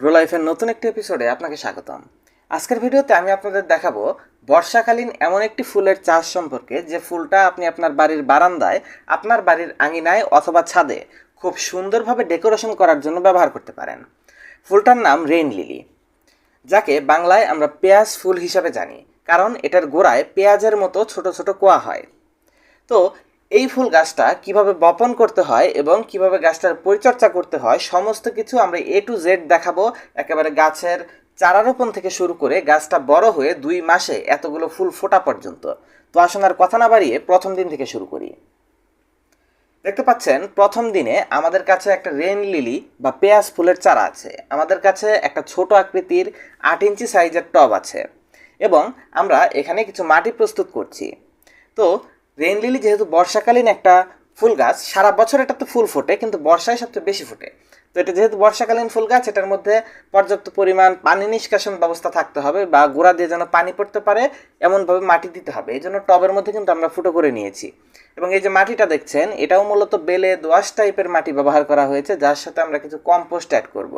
Grow লাইফের নতুন একটি এপিসোডে আপনাকে স্বাগতম। আজকের ভিডিওতে আমি আপনাদের দেখাবো বর্ষাকালীন এমন একটি ফুলের চাষ সম্পর্কে যে ফুলটা আপনি আপনার বাড়ির বারান্দায়, আপনার বাড়ির আঙিনায় অথবা ছাদে খুব সুন্দরভাবে ডেকোরেশন করার জন্য ব্যবহার করতে পারেন। ফুলটার নাম রেইন লিলি, যাকে বাংলায় আমরা পেঁয়াজ ফুল হিসাবে জানি, কারণ এটার গোড়ায় পেঁয়াজের মতো ছোট ছোট কোয়া হয়। তো এই ফুল গাছটা কীভাবে বপন করতে হয় এবং কীভাবে গাছটার পরিচর্যা করতে হয়, সমস্ত কিছু আমরা এ টু জেড দেখাবো। একেবারে গাছের চারা রোপণ থেকে শুরু করে গাছটা বড় হয়ে দুই মাসে এতগুলো ফুল ফোটা পর্যন্ত। তো আসুন আর কথা না বাড়িয়ে প্রথম দিন থেকে শুরু করি। দেখতে পাচ্ছেন, প্রথম দিনে আমাদের কাছে একটা রেন লিলি বা পেঁয়াজ ফুলের চারা আছে। আমাদের কাছে একটা ছোট আকৃতির আট ইঞ্চি সাইজের টব আছে এবং আমরা এখানে কিছু মাটি প্রস্তুত করছি। তো রেন লিলি যেহেতু বর্ষাকালীন একটা ফুল গাছ, সারা বছর এটা তো ফুল ফোটে, কিন্তু বর্ষায় সবচেয়ে বেশি ফোটে। তো এটা যেহেতু বর্ষাকালীন ফুল গাছ, এটার মধ্যে পর্যাপ্ত পরিমাণ পানি নিষ্কাশন ব্যবস্থা থাকতে হবে বা গোড়া দিয়ে যেন পানি পড়তে পারে, এমনভাবে মাটি দিতে হবে। এই জন্য টবের মধ্যে কিন্তু আমরা ফুটো করে নিয়েছি। এবং এই যে মাটিটা দেখছেন, এটাও মূলত বেলে দোয়াশ টাইপের মাটি ব্যবহার করা হয়েছে, যার সাথে আমরা কিছু কম্পোস্ট অ্যাড করব।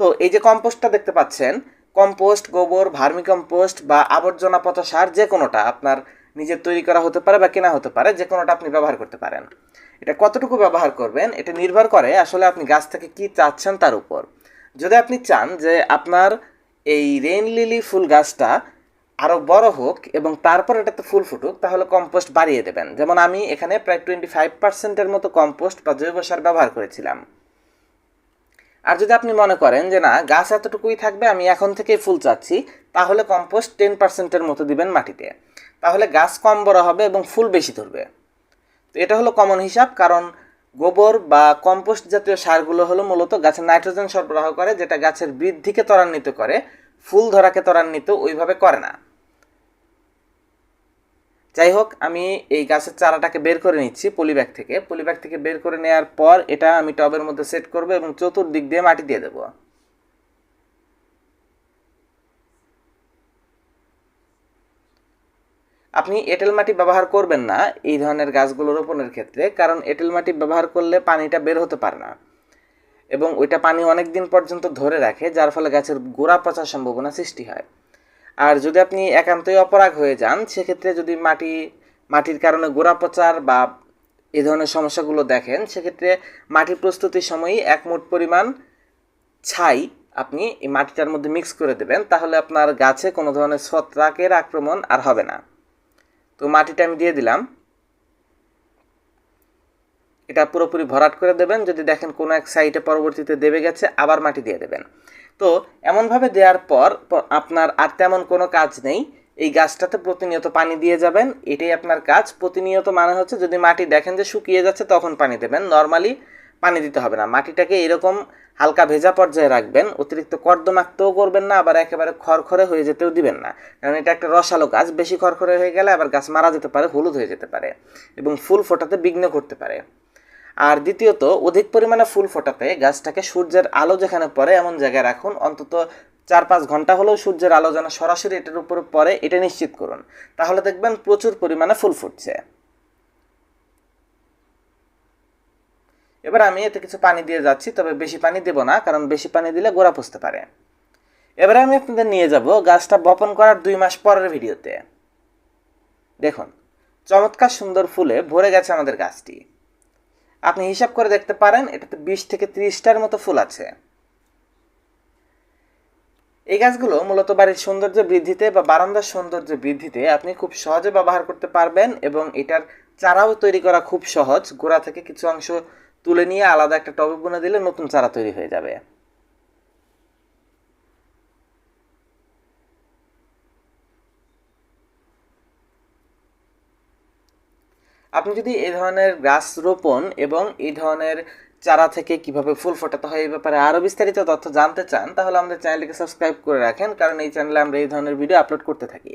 তো এই যে কম্পোস্টটা দেখতে পাচ্ছেন কম্পোস্ট গোবর ভার্মি কম্পোস্ট বা আবর্জনা পচা সার যে কোনোটা আপনার নিজের তৈরি করা হতে পারে বা কেনা হতে পারে যে কোনোটা আপনি ব্যবহার করতে পারেন। এটা কতটুকু ব্যবহার করবেন, এটা নির্ভর করে আসলে আপনি গাছ থেকে কী চাচ্ছেন তার উপর। যদি আপনি চান যে আপনার এই রেন লিলি ফুল গাছটা আরও বড় হোক এবং তারপর এটাতে ফুল ফুটুক, তাহলে কম্পোস্ট বাড়িয়ে দেবেন। যেমন আমি এখানে প্রায় টোয়েন্টি ফাইভ পার্সেন্টের মতো কম্পোস্ট বা জৈব সার ব্যবহার করেছিলাম। আর যদি আপনি মনে করেন যে না, গাছ এতটুকুই থাকবে, আমি এখন থেকেই ফুল চাচ্ছি, তাহলে কম্পোস্ট টেন পার্সেন্টের মতো দিবেন মাটিতে। তাহলে গাছ কম বড় হবে এবং ফুল বেশি ধরবে। তো এটা হলো কমন হিসাব, কারণ গোবর বা কম্পোস্ট জাতীয় সারগুলো হলো মূলত গাছের নাইট্রোজেন সরবরাহ করে, যেটা গাছের বৃদ্ধিকে ত্বরান্বিত করে, ফুল ধরাকে ত্বরান্বিত ওইভাবে করে না। যাই হোক, আমি এই গাছের চারাটাকে বের করে নিচ্ছি পলিব্যাগ থেকে। পলিব্যাগ থেকে বের করে নেওয়ার পর এটা আমি টবের মধ্যে সেট করব এবং চতুর্দিক দিয়ে মাটি দিয়ে দেবো। আপনি এঁটেল মাটি ব্যবহার করবেন না এই ধরনের গাছগুলো রোপণের ক্ষেত্রে, কারণ এঁটেল মাটি ব্যবহার করলে পানিটা বের হতে পারে না। এবং ওইটা পানি অনেক দিন পর্যন্ত ধরে রাখে, যার ফলে গাছের গোড়া পচার সম্ভাবনা সৃষ্টি হয়। আর যদি আপনি একান্তই অপরাগ হয়ে যান, সেক্ষেত্রে যদি মাটি, মাটির কারণে গোড়া পচার বা এই ধরনের সমস্যাগুলো দেখেন, সেক্ষেত্রে মাটি প্রস্তুতির সময়ই এক মুঠ পরিমাণ ছাই আপনি এই মাটিটার মধ্যে মিক্স করে দেবেন, তাহলে আপনার গাছে কোনো ধরনের ছত্রাকের আক্রমণ আর হবে না। তো মাটিটা আমি দিয়ে দিলাম। এটা পুরোপুরি ভরাট করে দেবেন। যদি দেখেন কোনো এক সাইডে পরবর্তীতে দেবে গেছে, আবার মাটি দিয়ে দেবেন। তো এমনভাবে দেওয়ার পর আপনার আর তেমন কোনো কাজ নেই। এই গাছটাতে প্রতিনিয়ত পানি দিয়ে যাবেন। এটাই আপনার কাজ। প্রতিনিয়ত মানে হচ্ছে যদি মাটি দেখেন যে শুকিয়ে যাচ্ছে, তখন পানি দেবেন। নর্মালি পানি দিতে হবে না। মাটিটাকে এরকম হালকা ভেজা পর্যায়ে রাখবেন, অতিরিক্ত কর্দমাক্তও করবেন না, আবার একেবারে খড়খড়ে হয়ে যেতেও দিবেন না। কারণ এটা একটা রসালো গাছ, বেশি খড়খড়ে হয়ে গেলে আবার গাছ মারা যেতে পারে, হলুদ হয়ে যেতে পারে এবং ফুল ফোটাতে বিঘ্ন করতে পারে। আর দ্বিতীয়ত, অধিক পরিমাণে ফুল ফোটাতে গাছটাকে সূর্যের আলো যেখানে পড়ে এমন জায়গায় রাখুন, অন্তত চার পাঁচ ঘণ্টা হলেও সূর্যের আলো যেন সরাসরি এটার উপরে পড়ে, এটা নিশ্চিত করুন। তাহলে দেখবেন প্রচুর পরিমাণে ফুল ফুটছে। এবার আমি এতে কিছু পানি দিয়ে যাচ্ছি, তবে বেশি পানি দেব না, কারণ বেশি পানি দিলে গোড়া পচতে পারে। এবারে আমি আপনাদের নিয়ে যাব গাছটা বপন করার দুই মাস পরের ভিডিওতে। দেখুন, চমৎকার সুন্দর ফুলে ভরে গেছে আমাদের গাছটি। আপনি হিসাব করে দেখতে পারেন, এটাতে বিশ থেকে ত্রিশটার মতো ফুল আছে। এই গাছগুলো মূলত বাড়ির সৌন্দর্য বৃদ্ধিতে বা বারান্দার সৌন্দর্য বৃদ্ধিতে আপনি খুব সহজে ব্যবহার করতে পারবেন এবং এটার চারাও তৈরি করা খুব সহজ। গোড়া থেকে কিছু অংশ তুলে নিয়ে আলাদা একটা টবে বুনে দিলে নতুন চারা তৈরি হয়ে যাবে। আপনি যদি এই ধরনের গাছ রোপণ এবং এই ধরনের চারা থেকে কীভাবে ফুল ফোটাতে হয় এই ব্যাপারে আরও বিস্তারিত তথ্য জানতে চান, তাহলে আমাদের চ্যানেলটিকে সাবস্ক্রাইব করে রাখেন, কারণ এই চ্যানেলে আমরা এই ধরনের ভিডিও আপলোড করতে থাকি।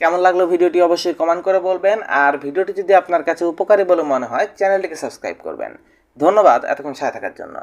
কেমন লাগল ভিডিওটি অবশ্যই কমেন্ট করে বলবেন। আর ভিডিওটি যদি আপনার কাছে উপকারী বলে মনে হয় চ্যানেলটিকে সাবস্ক্রাইব করবেন। ধন্যবাদ এতক্ষণ সাথে থাকার জন্য।